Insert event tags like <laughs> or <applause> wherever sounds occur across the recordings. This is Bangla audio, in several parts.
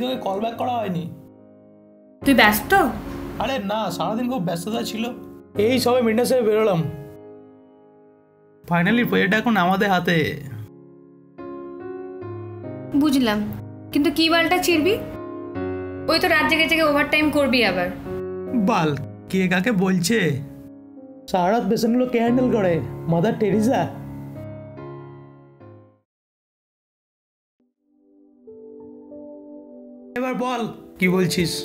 কল ব্যাক করা হয়নি। তুই ব্যস্ত? আরে না সারাদিন খুব ব্যস্ততা ছিল। এই সবে মিটনেস হয়ে বেরোলাম। ফাইনালি প্রজেক্ট এখন আমাদের হাতে। বুঝলাম। কিন্তু কি বালটা চিরবি ওই তো রাত জেগে জেগে ওভারটাইম করবি আবার। বাল কে কাকে বলছে? সারা রাত পেশেন্টগুলো কে হ্যান্ডেল করে? মাদার টেরিজা এবার বল কি বলছিস?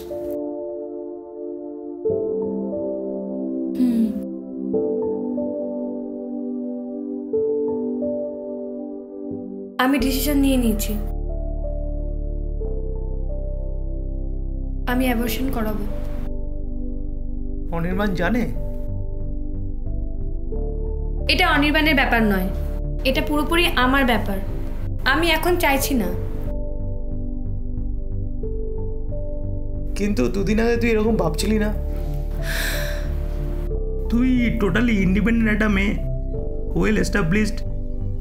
আমি ডিসিশন নিয়ে নিয়েছি। আমি অ্যাবর্শন করাবো। অনির্বাণ জানে? এটা অনির্বাণের ব্যাপার নয়। এটা পুরোপুরি আমার ব্যাপার। আমি এখন চাইছি না। কিন্তু দুদিন আগে তুই এরকম ভাবছিলি না? তুই টোটালি ইন্ডিপেন্ডেন্ট একটা মেয়ে ওয়েল এস্টাবলিশড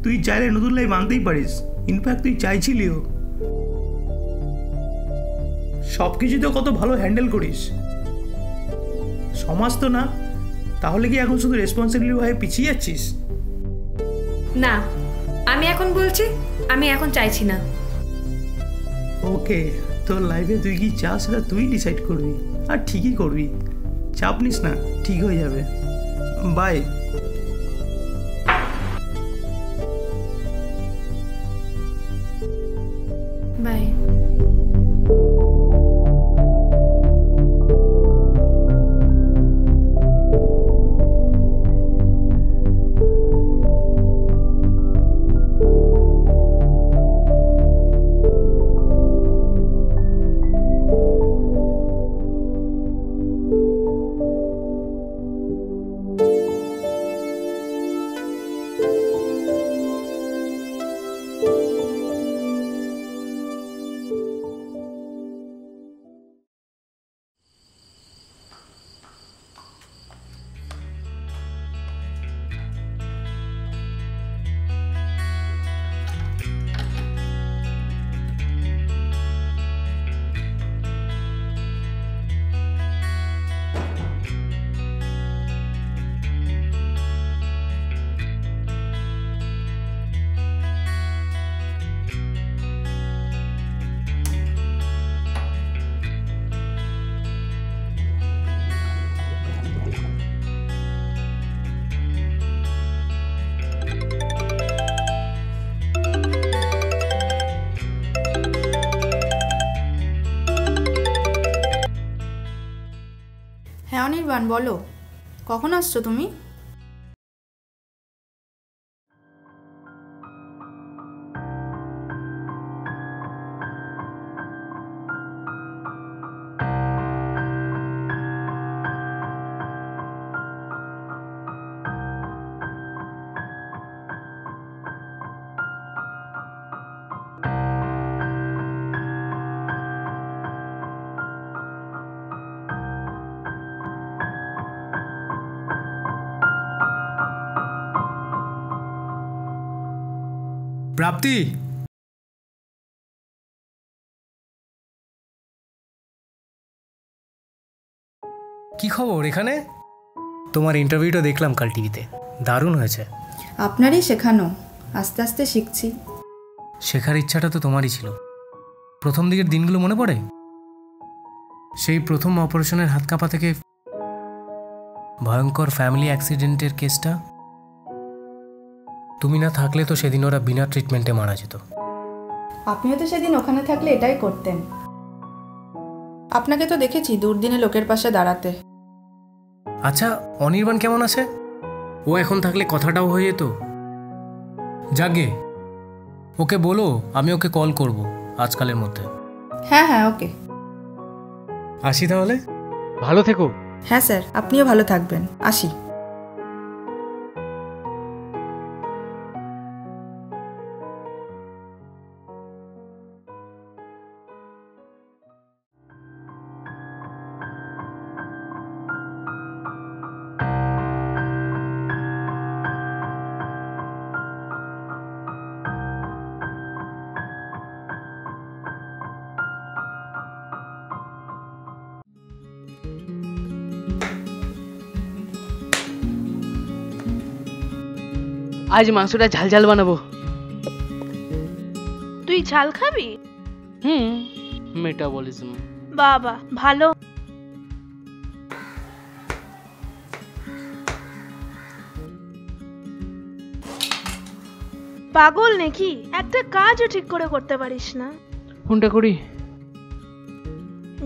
তুই চাইলে নতুন লাইফ আনতেই পারিস। ইনফ্যাক্ট তুই চাইছিলিও। সব কিছু তো কত ভালো হ্যান্ডেল করিস। সমাজ তো না তাহলে কি এখন শুধু রেসপন্সিবিলিটি হয়ে পিছিয়ে যাচ্ছিস? না আমি এখন বলছি আমি এখন চাইছি না। ওকে তোর লাইফে তুই কি চাস সেটা তুই ডিসাইড করবি আর ঠিকই করবি। চাপ নিস না, ঠিক হয়ে যাবে। বাই হ্যাঁ অনির্বাণ বলো। কখন আসছো তুমি? প্রাপ্তি? কি খবর এখানে? তোমার ইন্টারভিউটা দেখলাম কাল টিভিতে। দারুণ হয়েছে। আপনারই শেখানো। আস্তে আস্তে শিখছি। শেখার ইচ্ছাটা তো তোমারই ছিল। প্রথম দিকের দিনগুলো মনে পড়ে? সেই প্রথম অপারেশনের হাত কাঁপা থেকে ভয়ঙ্কর ফ্যামিলি অ্যাক্সিডেন্টের কেসটা তুমি না থাকলে তো সেদিন ওরা বিনা ট্রিটমেন্টে মারা যেত। আপনিও তো সেদিন ওখানে থাকলে এটাই করতেন। আপনাকে তো দেখেছি দুর্দিনে লোকের পাশে দাঁড়াতে। আচ্ছা অনির্বাণ কেমন আছে? ও এখন থাকলে কথাটাও হয়ে যেত। যাগে ওকে বলো আমি ওকে কল করব আজকালের মধ্যে। হ্যাঁ হ্যাঁ ওকে। আসি তাহলে? ভালো থেকো। হ্যাঁ স্যার আপনিও ভালো থাকবেন। আসি। আজ মাংসটা ঝাল ঝাল বানাবো। তুই ঝাল খাবি? হুম মেটাবলিজম বাবা ভালো। পাগল নাকি? একটা কাজও ঠিক করে করতে পারিস না। ফোনটা করি?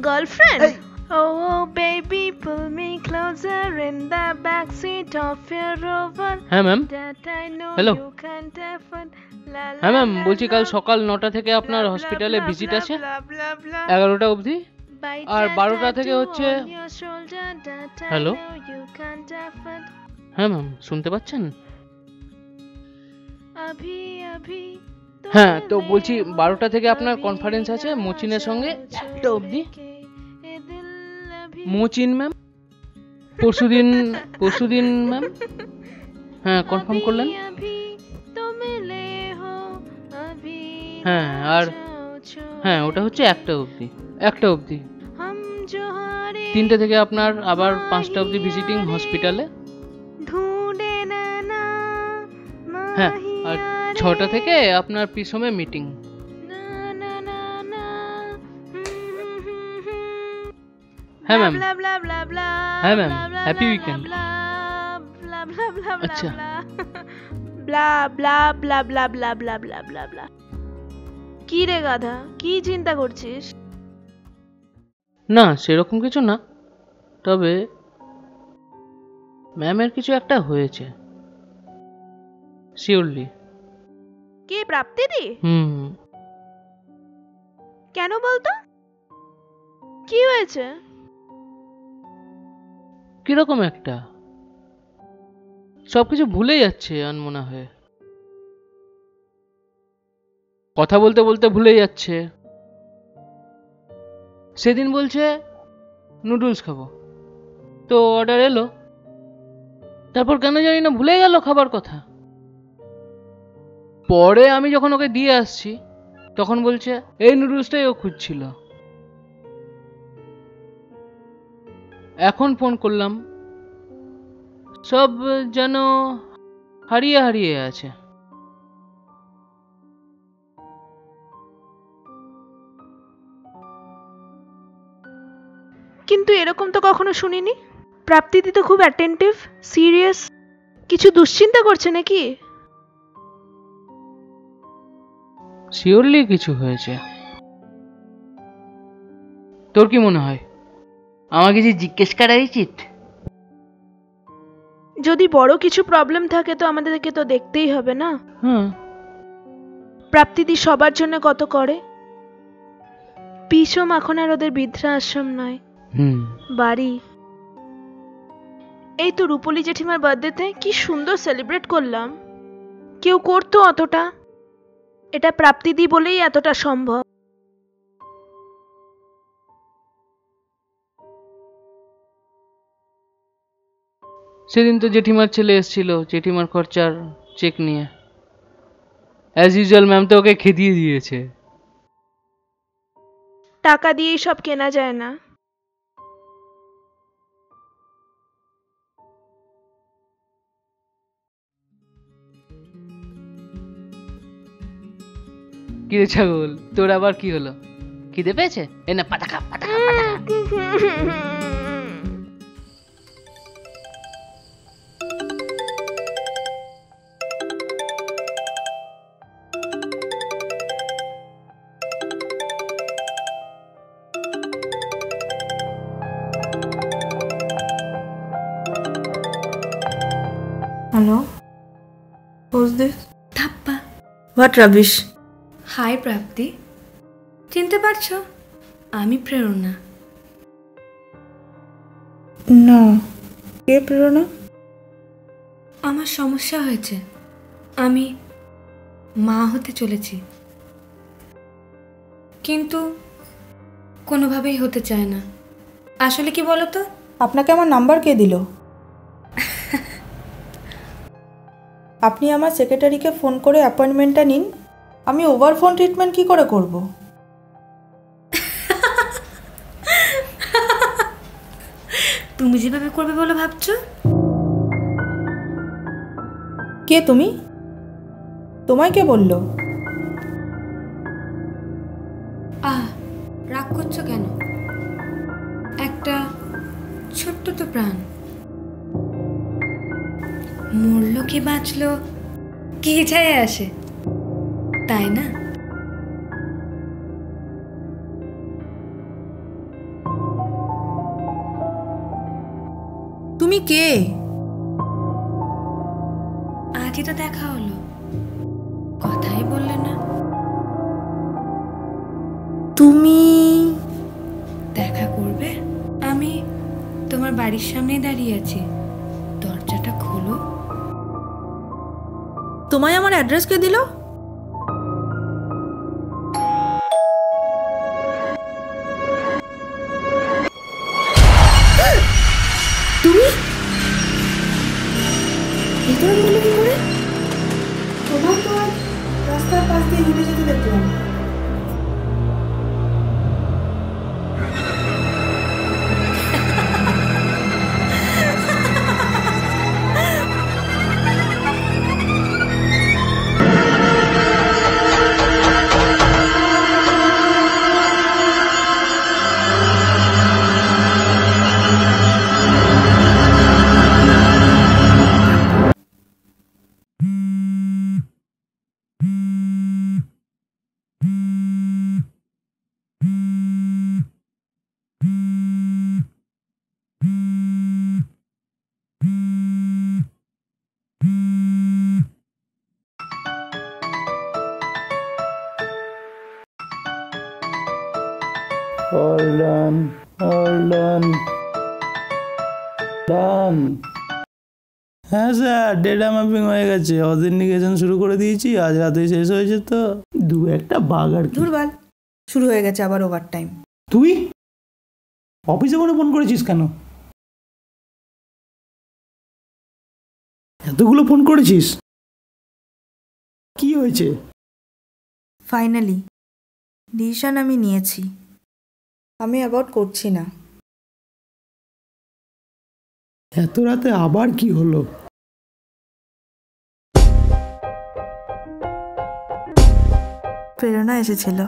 Girlfriend Oh, baby, pull me closer in the backseat of your rover. হ্যাঁ ম্যাম হ্যালো হ্যাঁ ম্যাম বলছি কাল সকাল নটা থেকে আপনার হসপিটালে ভিজিট আছে? এগারোটা অবধি? আর হ্যাঁ, হ্যাঁ, বারোটা থেকে হচ্ছে হ্যালো হ্যাঁ ম্যাম শুনতে পাচ্ছেন? হ্যাঁ তো বলছি বারোটা থেকে আপনার কনফারেন্স আছে মচিনের সঙ্গে একটা অবধি? মচিন ম্যাম? পরশুদিন পরশুদিন ম্যাম? হ্যাঁ কনফার্ম করলেন? হ্যাঁ আর হ্যাঁ ওটা হচ্ছে একটা অবধি একটা অবধি। তিনটে থেকে আপনার আবার পাঁচটা অবধি ভিজিটিং হসপিটালে হ্যাঁ আর ছটা থেকে আপনার পিসমে মিটিং হ্যাঁ ম্যাম হ্যাঁ, ma'am. Happy weekend. আচ্ছা। Blah blah blah blah blah blah blah blah blah কি রে গাধা কি চিন্তা করছিস না সেরকম কিছু না তবে ম্যামের কিছু একটা হয়েছে শিওরলি কি প্রাপ্তি দি হুম কেন বলতো কি হয়েছে কীরকম একটা? সবকিছু ভুলে যাচ্ছে আনমনা হয়ে। কথা বলতে বলতে ভুলে যাচ্ছে। সেদিন বলছে, নুডলস খাব। তো অর্ডার এলো। তারপর কেন জানি না ভুলে গেল খাবার কথা। পরে আমি যখন ওকে দিয়ে আসছি, তখন বলছে, এই নুডলসটাই ও খুঁজছিল। এখন ফোন করলাম। সব যেন হারিয়ে হারিয়ে আছে। কিন্তু এরকম তো কখনো শুনিনি। প্রাপ্তিদি তো খুব অ্যাটেন্টিভ সিরিয়াস কিছু দুশ্চিন্তা করছে নাকি? শিওরলি কিছু হয়েছে। তোর কি মনে হয়? আমাকে যে জিজ্ঞেস করা উচিত? যদি বড় কিছু প্রবলেম থাকে তো আমাদেরকে তো দেখতেই হবে না? হ্যাঁ প্রাপ্তিদি সবার জন্য কত করে? পিসম এখন আর ওদের বৃদ্ধা আশ্রম নয়। হুম। বাড়ি। এই তো রূপলি জেঠিমার বার্থডেতে কি সুন্দর সেলিব্রেট করলাম। কেউ করতো অতটা। এটা প্রাপ্তিদি বলেই এতটা সম্ভব। সেদিন তো জেঠিমার ছেলে এসেছিল জেঠিমার খরচার চেক নিয়ে। অ্যাজ ইউজুয়াল ম্যাম তো ওকে খেদিয়ে দিয়েছে। টাকা দিয়েই সব কেনা যায় না। কি রে ছাগল তোর আবার কি হলো? খিদে পেয়েছে? এ না পাতা খা পাতা খা পাতা খা। <laughs> Hello Who's this? ঠাপ্পা What rubbish? হাই প্রাপ্তি চিনতে পারছ? আমি প্রেরণা। না কে প্রেরণা? আমার সমস্যা হয়েছে। আমি মা হতে চলেছি। কিন্তু কোনোভাবেই হতে চায় না। আসলে কি বলো তো আপনাকে আমার নাম্বার কে দিল? আপনি আমার সেক্রেটারিকে ফোন করে অ্যাপয়েন্টমেন্টটা নিন। আমি ওভার ফোন ট্রিটমেন্ট কি করে করব? তুমি যেভাবে করবে বলে ভাবছ? কে তুমি? তোমায় কে বলল? বাঁচলো কি যায় আসে? তাই না? তুমি কে? আজই তো দেখা হলো। কথাই বললে না। তুমি? দেখা করবে? আমি তোমার বাড়ির সামনে দাঁড়িয়ে আছি। দরজাটা খোলো। তোমায় আমার অ্যাড্রেস কে দিল? Done, all done, done. হ্যাঁ স্যার ডেটা ম্যাপিং হয়ে গেছে। অথেন্টিকেশন শুরু করে দিয়েছি আজ রাতে শেষ হয়েছে তো। দু একটা বাগ আর কি। ধুরবাল শুরু হয়ে গেছে আবার ওভার টাইম তুই অফিসে করে ফোন করেছিস কেন? এতগুলো ফোন করেছিস? কি হয়েছে? ফাইনালি ডিসিশন আমি নিয়েছি। আমি অ্যাবাউট করছি না। এত রাতে আবার কি হলো? প্রেরণা এসেছিল।